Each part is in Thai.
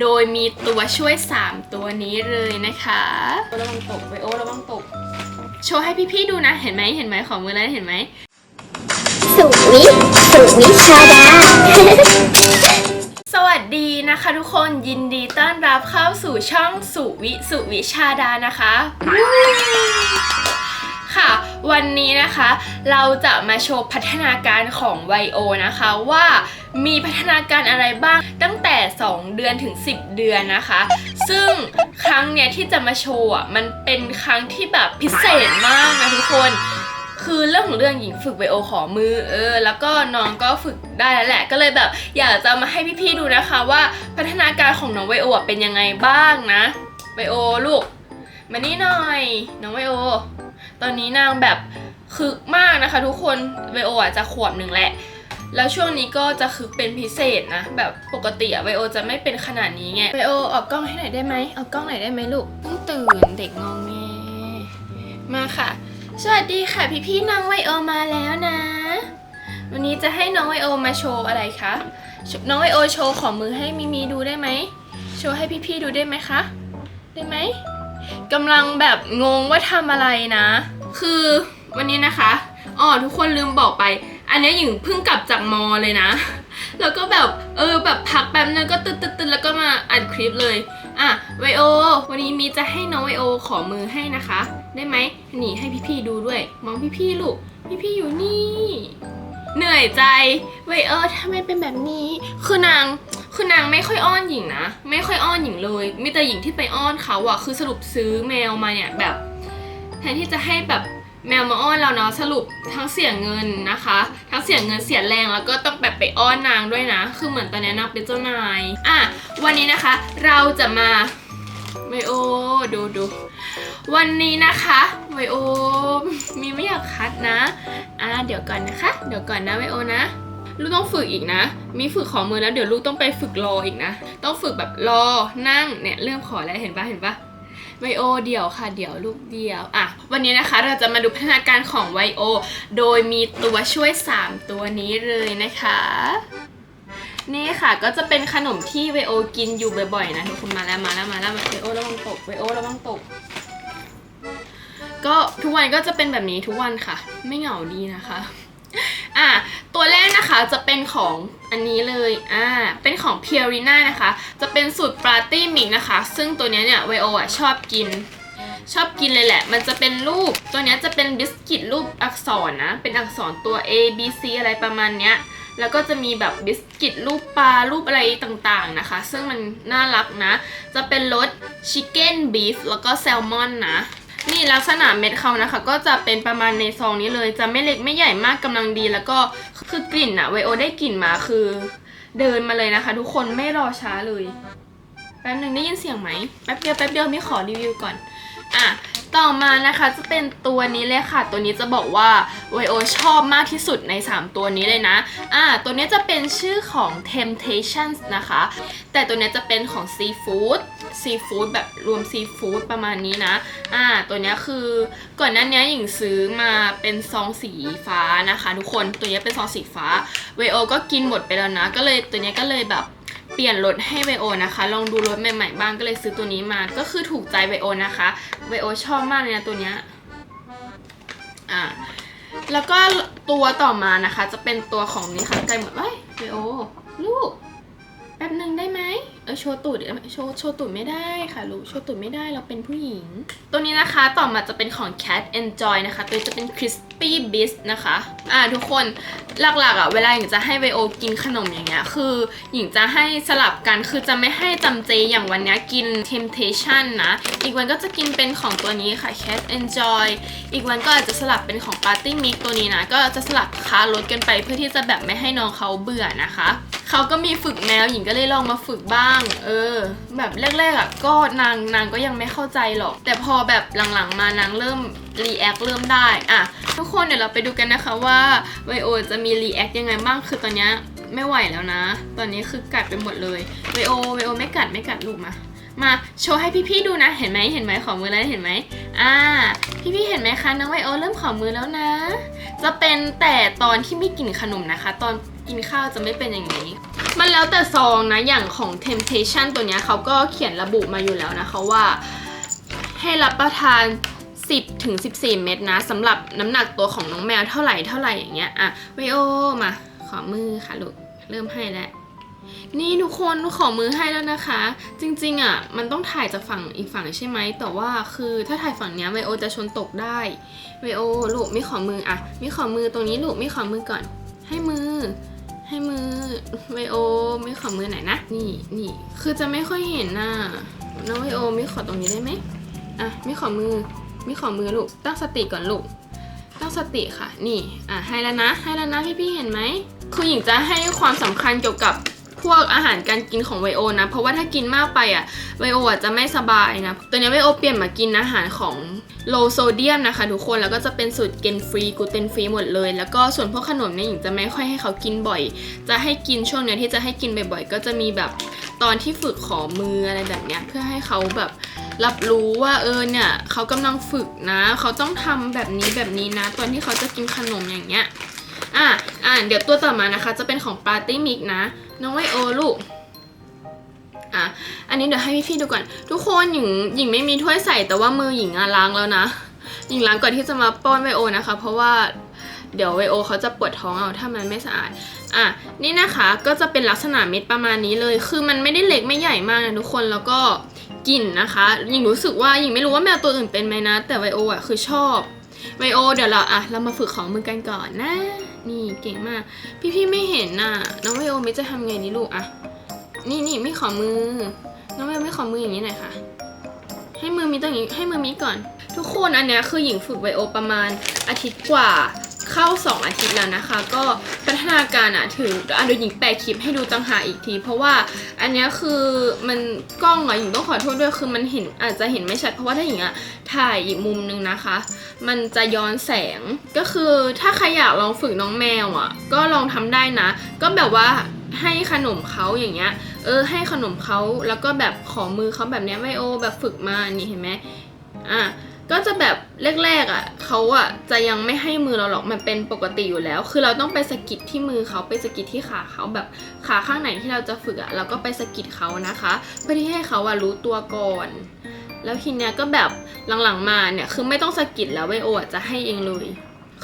โดยมีตัวช่วย 3 ตัวนี้เลยนะคะระวังตกไวโอระวังตก โชว์ให้พี่ๆดูนะเห็นไหมเห็นไหมของมือแล้วเห็นไหมสุวิสุวิชาดา สวัสดีนะคะทุกคนยินดีต้อนรับเข้าสู่ช่องสุวิสุวิชาดานะคะ ค่ะวันนี้นะคะ เราจะมาโชว์พัฒนาการของไวโอนะคะว่า มีพัฒนาการอะไรบ้างตั้งแต่ 2 เดือนถึง 10 เดือนนะคะ ซึ่งครั้งเนี้ยที่จะมาโชว์อะมันเป็นครั้งที่แบบพิเศษมากนะทุกคนคือเรื่องของเรื่องหญิงฝึกไบโอขอมือเออ แล้วก็น้องก็ฝึกได้แล้วแหละ ก็เลยแบบอยากจะมาให้พี่ๆดูนะคะว่าพัฒนาการของน้องไบโอเป็นยังไงบ้างนะไบโอลูก มานี่หน่อย น้องไบโอ ตอนนี้นางแบบคึกมากนะคะ ทุกคนไบโออะจะขวบหนึ่งแหละ แล้วช่วงนี้ก็จะคึกเป็นพิเศษนะ แบบปกติอะไบโอจะไม่เป็นขนาดนี้ไงไบโอออกกล้องให้หน่อยได้ไหมเอากล้องหน่อยได้ไหมลูกเพิ่งตื่นเด็กงองแงมาค่ะ สวัสดีค่ะ พี่พี่น้องไวโอมาแล้วนะ วันนี้จะให้น้องไวโอมาโชว์อะไรคะน้องไวโอโชว์ของมือให้มิมีดูได้ไหมโชว์ให้พี่พี่ดูได้ไหมคะได้ไหมกำลังแบบงงว่าทำอะไรนะ คือวันนี้นะคะอ๋อทุกคนลืมบอกไป อันนี้หญิงเพิ่งกลับจากมอเลยนะ แล้วก็แบบเออแบบพักแป๊บนึงก็ตึ๊ดตึ๊ดตึ๊ดแล้วก็มาอัดคลิปเลย อะไวโอ วันนี้มีจะให้น้องไวโอขอมือให้นะคะ ได้ไหมนี่ให้พี่ๆดูด้วย มองพี่ๆลูก พี่ๆอยู่นี่ เหนื่อยใจไวโอทำไมเป็นแบบนี้ คือนางคือนางไม่ค่อยอ้อนหญิงนะ ไม่ค่อยอ้อนหญิงเลย มีแต่หญิงที่ไปอ้อนเขาอะคือสรุปซื้อแมวมาเนี่ยแบบ แทนที่จะให้แบบ แมวมาอ้อนเราเนาะสรุปทั้งเสียเงินนะคะ ทั้งเสียเงินเสียแรงแล้วก็ต้องแบบไปอ้อนนางด้วยนะ คือเหมือนตอนนี้นางเป็นเจ้านายอะวันนี้นะคะ เราจะมาไวโอดูดูวันนี้นะคะไวโอมีไม่อยากคัดนะอะเดี๋ยวก่อนนะคะ เดี๋ยวก่อนนะไวโอนะลูกต้องฝึกอีกนะ มีฝึกขอมือแล้วเดี๋ยวลูกต้องไปฝึกรออีกนะ ต้องฝึกแบบรอนั่งเนี่ยเริ่มขอแล้วเห็นปะเห็นปะ ไวโอเดี่ยวค่ะ เดี่ยวลูกเดี่ยวอะวันนี้นะคะเราจะมาดูพัฒนาการของไวโอโดยมีตัวช่วย 3 ตัวนี้เลยนะคะ นี่ค่ะก็จะเป็นขนมที่ไวโอกินอยู่บ่อยๆนะทุกคนมาแล้วมาแล้วมาแล้วไวโอระวังตกไวโอระวังตก ก็ทุกวันก็จะเป็นแบบนี้ทุกวันค่ะ ไม่เหงาดีนะคะ อะตัวแรกนะคะจะเป็นของอันนี้เลยอ่าเป็นของ p u r i n a นะคะ จะเป็นสูตรปาร์ตี้มิกนะคะ ซึ่งตัวเนี้ยเนี่ยไวโออะชอบกิน ชอบกินเลยแหละ มันจะเป็นรูปตัวเนี้ยจะเป็นบิสกิตรูปอักษรนะ เป็นอักษรตัว A B C อะไรประมาณเนี้ยแล้วก็จะมีแบบบิสกิตรูปปลารูปอะไรต่างๆนะคะ ซึ่งมันน่ารักนะ จะเป็นรสชิคเก้นบีฟแล้วก็แซลมอนนะ นี่ลักษณะเม็ดเขานะคะ ก็จะเป็นประมาณในซองนี้เลย จะไม่เล็กไม่ใหญ่มากกำลังดี แล้วก็คือกลิ่นอะไวโอได้กลิ่นมาคือ เดินมาเลยนะคะ ทุกคนไม่รอช้าเลยแป๊บหนึ่งได้ยินเสียงไหมแป๊บเดียวแป๊บเดียวมีขอรีวิวก่อนอะ ต่อมานะคะจะเป็นตัวนี้เลยค่ะ ตัวนี้จะบอกว่าไวโอชอบมากที่สุดใน 3 ตัวนี้เลยนะอะตัวนี้จะเป็นชื่อของ Temptations นะคะ แต่ตัวนี้จะเป็นของซีฟู้ดซีฟู้ดแบบรวมซีฟู้ดประมาณนี้นะ อ่า ตัวนี้คือก่อนหน้านี้หญิงซื้อมาเป็นซองสีฟ้านะคะ ทุกคน ตัวนี้เป็นซองสีฟ้าไวโอก็กินหมดไปแล้วนะ ก็เลยตัวนี้ก็เลยแบบ ปลี่ยนรถให้ไวโอนะคะ ลองดูรถใหม่ๆบ้างก็เลยซื้อตัวนี้มา ก็คือถูกใจไวโอนะคะไวโอชอบมากเลยนะตัวเนี้ยอ่าแล้วก็ตัวต่อมานะคะ จะเป็นตัวของนี้ค่ะใจหมดเอ้ไวโอลูกแป๊บหนึ่งได้ไหมเออโชว์ตูดเอ้ยโชว์โชว์ตูดไม่ได้ค่ะลูกโชว์ตูดไม่ได้เราเป็นผู้หญิง ตัวนี้นะคะต่อมาจะเป็นของ Cat Enjoy นะคะ ตัวจะเป็น Crispy b i s นะคะ อ่าทุกคนหลักๆอะเวลาหญิงจะให้ไวโอกินขนมอย่างเงี้ย คือหญิงจะให้สลับกันคือจะไม่ให้จำเจอย่างวันนี้กิน Temptation นะ อีกวันก็จะกินเป็นของตัวนี้ค่ะ Cat Enjoy อีกวันก็อาจจะสลับเป็นของ Party Mix ตัวนี้นะ ก็จะสลับค้ารถกันไปเพื่อที่จะแบบไม่ให้น้องเขาเบื่อนะคะเขาก็มีฝึกแมวหญิงก็เลยลองมาฝึกบ้าง เออ แบบแรกๆอะก็นางนางก็ยังไม่เข้าใจหรอก แต่พอแบบหลังๆมานางเริ่ม รีแอคเริ่มได้อะทุกคนเดี๋ยวเราไปดูกันนะคะว่าไวโอจะมีรีแอคยังไงบ้างคือตอนนี้ไม่ไหวแล้วนะ ตอนนี้คือกัดไปหมดเลยไวโอไวโอไม่กัดไม่กัดลูกมามาโชว์ให้พี่ๆดูนะเห็นไหมเห็นไหมขอมือแล้วเห็นไหมอ่า พี่ๆเห็นไหมคะน้องไวโอเริ่มขอมือแล้วนะ จะเป็นแต่ตอนที่ไม่กินขนมนะคะ ตอนกินข้าวจะไม่เป็นอย่างนี้ มันแล้วแต่ซองนะอย่างของ Temptation ตัวนี้เขาก็เขียนระบุมาอยู่แล้วนะคะว่า ให้รับประทาน 10ถึง14 เม็ดนะสำหรับน้ำหนักตัวของน้องแมวเท่าไหร่เท่าไหร่อย่างเงี้ยอะวิโอมาขอมือค่ะลูกเริ่มให้แล้วนี่ทุกคนขอมือให้แล้วนะคะ จริงๆอะมันต้องถ่ายจากฝั่งอีกฝั่งใช่ไหมแต่ว่าคือถ้าถ่ายฝั่งเนี้ยไวโอจะชนตกได้ไวโอลูกไม่ขอมืออะไม่ขอมือตรงนี้ลูกไม่ขอมือก่อน ให้มือ ให้มือไวโอไม่ขอมือไหนนะนี่นี่คือจะไม่ค่อยเห็นน่ะน้องไวโอไม่ขอตรงนี้ได้ไหมอะไม่ขอมือ ม่ขอมือลูก ตั้งสติก่อนลูก ตั้งสติค่ะ นี่ อะ ให้แล้วนะ ให้แล้วนะพี่ๆเห็นไหม คือหญิงจะให้ความสำคัญเกี่ยวกับพวกอาหารการกินของไวโอนะ เพราะว่าถ้ากินมากไปอะไวโออะจะไม่สบายนะตอนนี้ไวโอเปลี่ยนมากินอาหารของโลโซเดียมนะคะทุกคน แล้วก็จะเป็นสูตรเกนฟรีกลูเตนฟรีหมดเลย แล้วก็ส่วนพวกขนมเนี่ยหญิงจะไม่ค่อยให้เขากินบ่อย จะให้กินช่วงเนี้ยที่จะให้กินบ่อยๆ ก็จะมีแบบ ตอนที่ฝึกขอมืออะไรแบบเนี้ยเพื่อให้เขาแบบรับรู้ว่าเออเนี่ยเขากำลังฝึกนะ เขาต้องทำแบบนี้แบบนี้นะ ตอนที่เขาจะกินขนมอย่างเงี้ยอะอะเดี๋ยวตัวต่อมานะคะ จะเป็นของปาร์ตี้มิกนะ น้องไวโอลูกอะอันนี้เดี๋ยวให้พี่ๆดูก่อน ทุกคนหญิงหญิงไม่มีถ้วยใส่แต่ว่ามือหญิงอะล้างแล้วนะหญิงล้างก่อนที่จะมาป้อนไวโอนะคะ เพราะว่าเดี๋ยวไวโอเขาจะปวดท้องเอาถ้ามันไม่สะอาด อะนี่นะคะก็จะเป็นลักษณะเม็ดประมาณนี้เลย คือมันไม่ได้เล็กไม่ใหญ่มากนะทุกคนแล้วก็กลิ่นนะคะหญิงรู้สึกว่าหญิงไม่รู้ว่าแมวตัวอื่นเป็นไหมนะ แต่ไวโออะคือชอบไวโอเดี๋ยวเราอะเรามาฝึกของมือกันก่อนนะ นี่เก่งมาก พี่ๆไม่เห็นน่ะน้องไวโอไม่จะทำไงนี่ลูกอะนี่นี่ไม่ขอมือ น้องไวโอไม่ขอมืออย่างนี้หน่อยค่ะให้มือมีตรงนี้ให้มือมีก่อน ทุกคนอันเนี้ยคือหญิงฝึกไวโอประมาณอาทิตย์กว่า เข้า 2 อาทิตย์แล้วนะคะ ก็พัฒนาการอะถึงอะเดี๋ยวหญิงแปะคลิปให้ดูต่างหากอีกที เพราะว่าอันนี้คือมันกล้องอะหญิงต้องขอโทษด้วยคือมันเห็นอาจจะเห็นไม่ชัด เพราะว่าถ้าหญิงอะถ่ายอีกมุมนึงนะคะ มันจะย้อนแสงก็คือถ้าใครอยากลองฝึกน้องแมวอะก็ลองทำได้นะ ก็แบบว่าให้ขนมเขาอย่างเงี้ย เออ ให้ขนมเขาแล้วก็แบบขอมือเขาแบบเนี้ยไวโอแบบฝึกมานี่เห็นไหมอะ ก็จะแบบแรกๆอะเขาอะจะยังไม่ให้มือเราหรอกมันเป็นปกติอยู่แล้ว คือเราต้องไปสะกิดที่มือเขาไปสะกิดที่ขาเขาแบบขาข้างไหนที่เราจะฝึกอะเราก็ไปสะกิดเขานะคะเพื่อที่ให้เขาอะรู้ตัวก่อน แล้วทีเนี้ยก็แบบหลังๆมาเนี่ยคือไม่ต้องสะกิดแล้วไวโออะจะให้เองเลย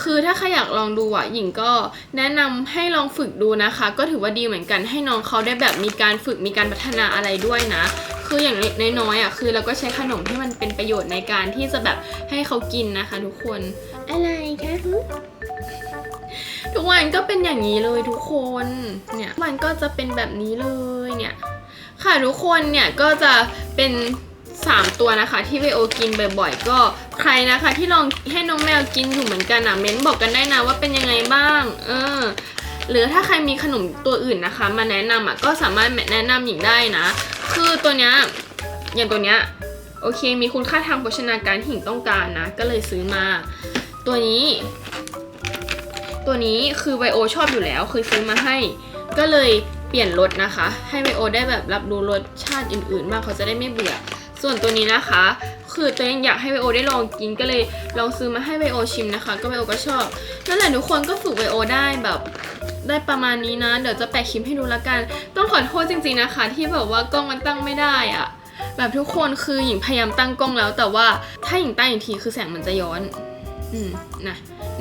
คือถ้าใครอยากลองดูอะหญิงก็แนะนำให้ลองฝึกดูนะคะ ก็ถือว่าดีเหมือนกันให้น้องเขาได้แบบมีการฝึกมีการพัฒนาอะไรด้วยนะ คืออย่างน้อยๆอะคือเราก็ใช้ขนมที่มันเป็นประโยชน์ในการที่จะแบบให้เขากินนะคะ ทุกคนอะไรคะทุกวันก็เป็นอย่างนี้เลยทุกคนเนี่ยมันก็จะเป็นแบบนี้เลยเนี่ยค่ะทุกคนเนี่ยก็จะเป็น3 ตัวนะคะที่ไวโอกินบ่อยๆ ก็ใครนะคะที่ลองให้น้องแมวกินอยู่เหมือนกันอะเม้นบอกกันได้นะว่าเป็นยังไงบ้าง เออ หรือถ้าใครมีขนมตัวอื่นนะคะ มาแนะนำอะก็สามารถแนะนำหญิงได้นะ คือตัวเนี้ยอย่างตัวเนี้ยโอเคมีคุณค่าทางโภชนาการที่หญิงต้องการนะ ก็เลยซื้อมา ตัวนี้ ตัวนี้คือไวโอชอบอยู่แล้วเคยซื้อมาให้ ก็เลยเปลี่ยนรสนะคะ ให้ไวโอได้แบบรับรู้รสชาติอื่นๆบ้างเขาจะได้ไม่เบื่อ ส่วนตัวนี้นะคะ คือตัวเองอยากให้ไวโอได้ลองกินก็เลยลองซื้อมาให้ไวโอชิมนะคะ ก็ไวโอก็ชอบนั่นแหละทุกคนก็ฝึกไวโอได้แบบได้ประมาณนี้นะ เดี๋ยวจะแปะคลิปให้ดูละกัน ต้องขอโทษจริงๆนะคะ ที่แบบว่ากล้องมันตั้งไม่ได้อะแบบทุกคนคือหญิงพยายามตั้งกล้องแล้ว แต่ว่าถ้าหญิงตั้งอีกทีคือแสงมันจะย้อน อืมนะ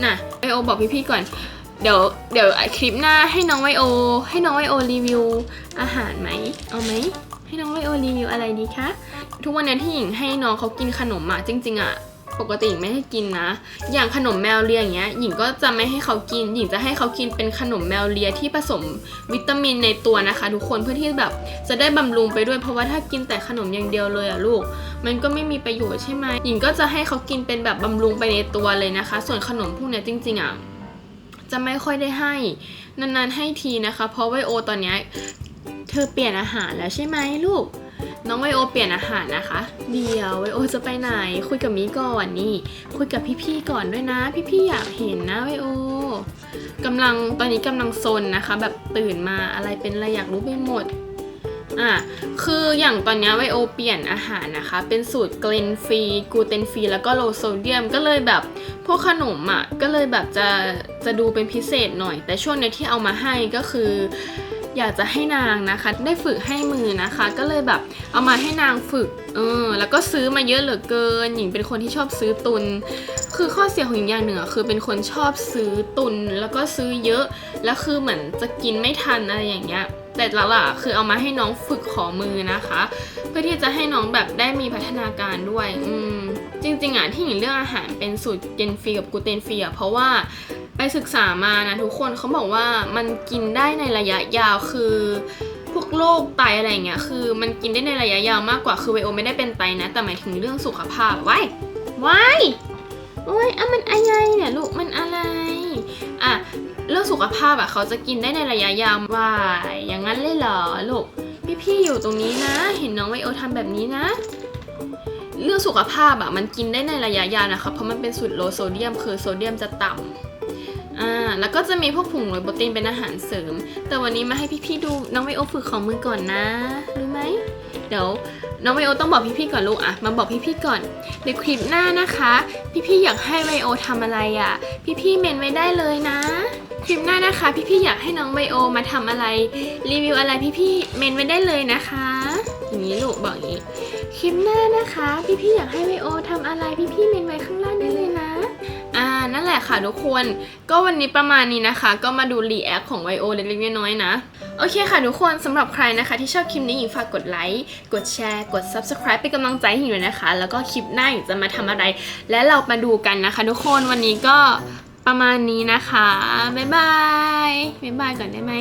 นะไวโอบอกพี่ๆก่อน เดี๋ยวเดี๋ยวคลิปหน้าให้น้องไวโอ ให้น้องไวโอรีวิวอาหารไหม เอาไหม ให้น้องไวโอรีวิวอะไรดีคะ ทุกวันนี้ที่หญิงให้น้องเขากินขนมอะจริง ๆอะปกติหญิงไม่ให้กินนะ อย่างขนมแมวเลียอย่างเงี้ย หญิงก็จะไม่ให้เขากิน หญิงจะให้เขากินเป็นขนมแมวเลียที่ผสมวิตามินในตัวนะคะ ทุกคนเพื่อที่แบบจะได้บำรุงไปด้วย เพราะว่าถ้ากินแต่ขนมอย่างเดียวเลยอะลูก มันก็ไม่มีประโยชน์ใช่ไหมหญิงก็จะให้เขากินเป็นแบบบำรุงไปในตัวเลยนะคะ ส่วนขนมพวกเนี้ยจริง ๆอะจะไม่ค่อยได้ให้ นานๆให้ทีนะคะ เพราะไวโอตอนเนี้ยเธอเปลี่ยนอาหารแล้วใช่ไหมลูก น้องไวโอเปลี่ยนอาหารนะคะ เดี๋ยวไวโอจะไปไหน คุยกับมีก่อนนี่ คุยกับพี่ๆก่อนด้วยนะ พี่ๆอยากเห็นนะไวโอกำลังตอนนี้กำลังซนนะคะ แบบตื่นมาอะไรเป็นอะไรอยากรู้ไปหมดอะคืออย่างตอนนี้ไวโอเปลี่ยนอาหารนะคะ เป็นสูตรเกลนฟรีกูเตนฟรีแล้วก็โลโซเดียมก็เลยแบบพวกขนมอะก็เลยแบบจะจะดูเป็นพิเศษหน่อย แต่ช่วงนี้ที่เอามาให้ก็คือ อยากจะให้นางนะคะ ได้ฝึกให้มือนะคะ ก็เลยแบบเอามาให้นางฝึกเออแล้วก็ซื้อมาเยอะเหลือเกิน หญิงเป็นคนที่ชอบซื้อตุน คือข้อเสียของหญิงอย่างหนึ่งอะคือเป็นคนชอบซื้อตุนแล้วก็ซื้อเยอะ แล้วคือเหมือนจะกินไม่ทันอะไรอย่างเงี้ยแต่ลักๆอะคือเอามาให้น้องฝึกขอมือนะคะ เพื่อที่จะให้น้องแบบได้มีพัฒนาการด้วย อืมจริงๆอะที่หญิงเลือกอาหารเป็นสูตรเกนฟรีกับกูเตนฟรีอะเพราะว่า ไปศึกษามานะทุกคนเขาบอกว่ามันกินได้ในระยะยาวคือพวกโรคไตอะไรเงี้ยคือมันกินได้ในระยะยาวมากกว่าคือไวโอไม่ได้เป็นไตนะ แต่หมายถึงเรื่องสุขภาพไว้ไว้โอ้ยอะมันอะไรเนี่ยลูกมันอะไรอะเรื่องสุขภาพอะเขาจะกินได้ในระยะยาวว่าอย่างนั้นเลยเหรอลูกพี่ๆอยู่ตรงนี้นะ เห็นน้องไวโอทำแบบนี้นะเรื่องสุขภาพอะมันกินได้ในระยะยาวนะคะเพราะมันเป็นสูตรโลโซเดียม คือโซเดียมจะต่ำ อ่าแล้วก็จะมีพวกผงโรยโปรตีนเป็นอาหารเสริม แต่วันนี้มาให้พี่ๆดูน้องไวโอฝึกของมือก่อนนะรู้ไหมเดี๋ยวน้องไวโอต้องบอกพี่ๆก่อนลูกอะมาบอกพี่ๆก่อนในคลิปหน้านะคะ พี่ๆอยากให้ไวโอทำอะไรอะพี่ๆเมนไว้ได้เลยนะ คลิปหน้านะคะ พี่ๆอยากให้น้องไวโอมาทำอะไรรีวิวอะไรพี่ๆเมนไว้ได้เลยนะคะอย่างนี้ลูกบอกอย่างนี้คลิปหน้านะคะ พี่ๆอยากให้ไวโอทำอะไรพี่ๆเมนไว้ข้างล่างได้เลยนะ แหละค่ะทุกคน ก็วันนี้ประมาณนี้นะคะ ก็มาดูรีแอคของไวโอเล็กๆน้อยๆนะ โอเคค่ะทุกคนสำหรับใครนะคะ ที่ชอบคลิปนี้อย่าฝากกดไลค์ กดแชร์ กด subscribe เป็นกำลังใจให้หญิด้วยนะคะ แล้วก็คลิปหน้าหญิงจะมาทำอะไร และเรามาดูกันนะคะ ทุกคนวันนี้ก็ประมาณนี้นะคะ บ๊ายบาย บ๊ายบายก่อนได้ไหม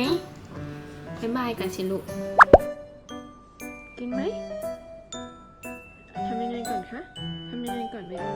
บ๊ายบายก่อนสิลูก กินไหมทำยังไงก่อนคะ ทำยังไงก่อนไปดู